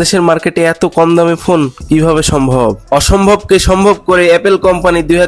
দেশের মার্কেটে এত কম দামে ফোন কীভাবে সম্ভব? অসম্ভবকে সম্ভব করে অ্যাপেল কোম্পানি দুই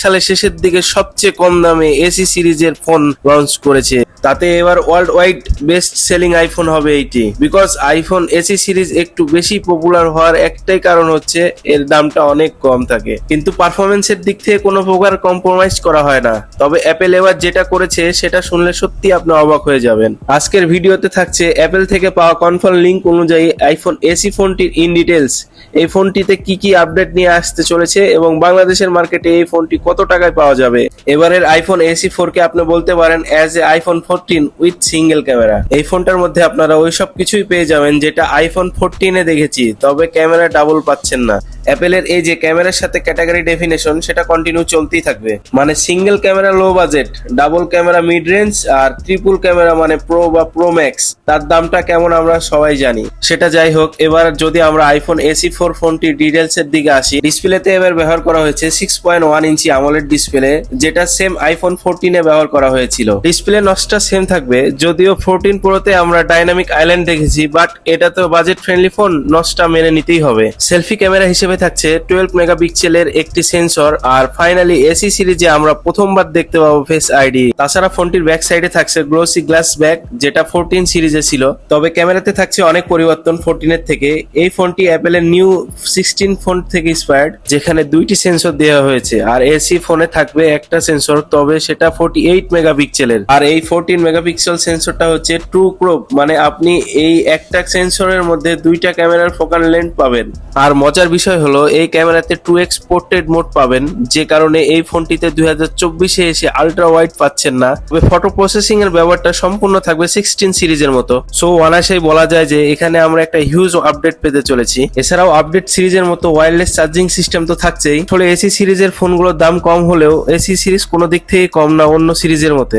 সালের শেষের দিকে সবচেয়ে কম দামে এসি সিরিজের ফোন লঞ্চ করেছে। তাতে এবার world wide best selling iPhone হবে eighty. Because iPhone SE series একটু বেশি পপুলার হওয়ার একটাই কারণ হচ্ছে এর দামটা অনেক কম থাকে। কিন্তু পারফরমেন্সের দিক থেকে কোনো প্রকার কম্প্রোমাইজ করা হয় না। তবে অ্যাপেল এবার যেটা করেছে সেটা শুনলে সত্যি আপনি অবাক হয়ে যাবেন। আজকের ভিডিওতে থাকছে অ্যাপেল থেকে পাওয়া কনফার্ম লিঙ্ক অনুযায়ী আইফোন এসি ফোনটির ইন ডিটেলস এই ফোনটিতে কি কি আপডেট নিয়ে আসতে চলেছে এবং বাংলাদেশের মার্কেটে এই ফোনটি কত টাকায় পাওয়া যাবে? এবারের আইফোন এসি ফোর কে আপনি বলতে পারেন as a iPhone fourteen with single camera এই ফোনটার মধ্যে আপনারা ওই সব কিছুই পেয়ে যাবেন যেটা আইফোন ফোরটিনে দেখেছি, তবে ক্যামেরা ডাবল পাচ্ছেন না। অ্যাপেলের এই যে ক্যামেরার সাথে ক্যাটাগরি ডেফিনেশন সেটা কন্টিনিউ চলতেই থাকবে। মানে single camera low budget double camera mid range আর ট্রিপল ক্যামেরা মানে প্রো বা প্রো ম্যাক্স তার দামটা কেমন আমরা সবাই জানি। সেটা যাই হোক এবার যদি আমরা আইফোন এসি ফোর ফোনটির ডিটেলস এর দিকে আসি ডিসপ্লেতে এবার ব্যবহার করা হয়েছে সিক্স পয়েন্ট ওয়ান ইঞ্চি আমলের ডিসপ্লে যেটা সেম আইফোন ফোরটিনে ব্যবহার করা হয়েছিল। ডিসপ্লে নসটা সেম থাকবে, যদিও ফোরটিন প্রোতে আমরা ডাইনামিক আইল্যান্ড দেখেছি বাট এটা তো বাজেট ফ্রেন্ডলি ফোন নসটা মেনে নিতেই হবে। সেলফি ক্যামেরা হিসেবে থাকছে টুয়েলভ মেগাপিক্সেলের একটি সেন্সর আর ফাইনালি এসি সিরিজে আমরা প্রথমবার দেখতে পাবো ফেস আইডি তাছাড়া ফোনটির ব্যাক সাইডে থাকছে গ্লোসি গ্লাস ব্যাক যেটা ফোরটিন সিরিজে ছিল। তবে ক্যামেরাতে থাকছে অনেক পরিবর্তন ফোরটিনের থেকে এই ফোনটি অ্যাপেলের নিউ সিক্সটিন ফোন থেকে ইন্সপায়ার্ড যেখানে দুইটি সেন্সর দেওয়া হয়েছে। আর এসি ফোনে থাকবে একটা সেন্সর তবে সেটা ফোরটি এইট মেগাপিক্সেলের আর এই ফোরটিন মেগাপিক্সেল সেন্সরটা হচ্ছে ট্রু ক্রোপ মানে আপনি এই একটা সেন্সরের মধ্যে দুইটা ক্যামেরার ফোকাল লেন্থ পাবেন। আর মজার বিষয় হলো, এই ক্যামেরাতে টু এক্স পোর্ট্রেট মোড পাবেন, যে কারণে এই ফোনটিতে দুই হাজার চব্বিশে এসে আলট্রা ওয়াইড পাচ্ছেন না। তবে ফটো প্রসেসিং এর ব্যাপারটা সম্পূর্ণ থাকবে সিক্সটিন সিরিজের মতো। সো অনায়াসেই বলা যায় যে এখানে আমরা একটা হিউজ আপডেট পেতে চলেছি। এছাড়াও আপডেট সিরিজের মতো ওয়্যারলেস চার্জিং সিস্টেম তো থাকছেই। ফলে এসি সিরিজের ফোনগুলোর দাম কম হলেও এসি সিরিজ কোনো দিক থেকে কম না, অন্য সিরিজের মতে।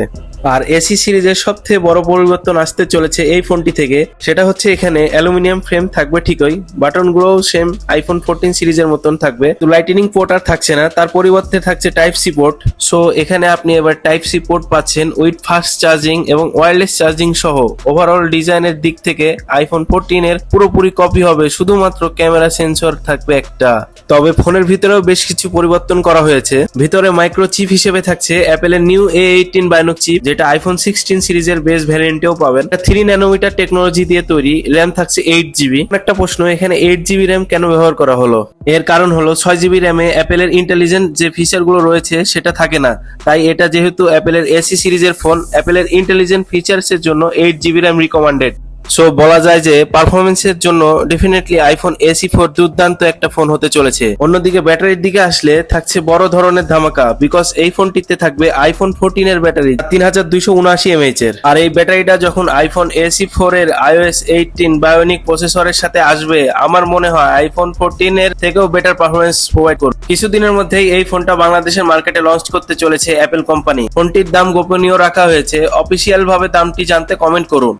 আর এসি সিরিজের সব থেকে বড় পরিবর্তন আসতে চলেছে এই ফোনটি থেকে, সেটা হচ্ছে এখানে অ্যালুমিনিয়াম ফ্রেম থাকবে ঠিকই বাটনগুলোও সেম আইফোন ফোরটিন সিরিজের মতন থাকবে। তো লাইটেনিং পোর্ট আর থাকছে না, তার পরিবর্তে থাকছে টাইপ সি পোর্ট সো এখানে আপনি এবার টাইপ সি পোর্ট পাচ্ছেন উইথ ফাস্ট চার্জিং এবং ওয়্যারলেস চার্জিং সহ। ওভারঅল ডিজাইনের দিক থেকে আইফোন ফোরটিন এর পুরোপুরি কপি হবে, শুধুমাত্র ক্যামেরা সেন্সর থাকবে একটা। তবে ফোনের ভিতরেও বেশ কিছু পরিবর্তন করা হয়েছে। ভিতরে মাইক্রো চিপ হিসেবে থাকছে অ্যাপেলের new A eighteen bionic chip যেটা আইফোন সিক্সটিন সিরিজের বেস ভ্যারিয়েন্টেও পাবেন। থ্রি ন্যানোমিটার টেকনোলজি দিয়ে তৈরি র্যাম থাকছে এইট জিবি একটা প্রশ্ন, এখানে এইট জিবি র্যাম কেন ব্যবহার করা হলো? এর কারণ হলো ছয় জিবি র্যামে অ্যাপেলের ইন্টেলিজেন্ট যে ফিচারগুলো রয়েছে সেটা থাকে না। তাই এটা যেহেতু অ্যাপেলের এসি সিরিজের ফোন অ্যাপেলের ইন্টেলিজেন্ট ফিচার্স এর জন্য eight GB RAM recommended so বলা যায় যে পারফরমেন্সের জন্য ডেফিনেটলি আইফোন এসি ফোর দুর্দান্ত একটা ফোন হতে চলেছে। অন্যদিকে ব্যাটারির দিকে আসলে থাকছে বড় ধরনের ধামাকা বিকজ এই ফোনটিতে থাকবে আইফোন ফোরটিন এর ব্যাটারি তিন হাজার দুইশো উনআশি এমএইচ এর আর এই ব্যাটারিটা যখন আইফোন এসি ফোর এর আইওএস এইটিন বায়োনিক প্রসেসরের সাথে আসবে, আমার মনে হয় আইফোন ফোরটিন এর থেকেও বেটার পারফরমেন্স প্রোভাইড করবে। কিছুদিনের মধ্যেই এই ফোনটা বাংলাদেশের মার্কেটে লঞ্চ করতে চলেছে অ্যাপেল কোম্পানি ফোনটির দাম গোপনীয় রাখা হয়েছে। অফিসিয়াল ভাবে দামটি জানতে কমেন্ট করুন।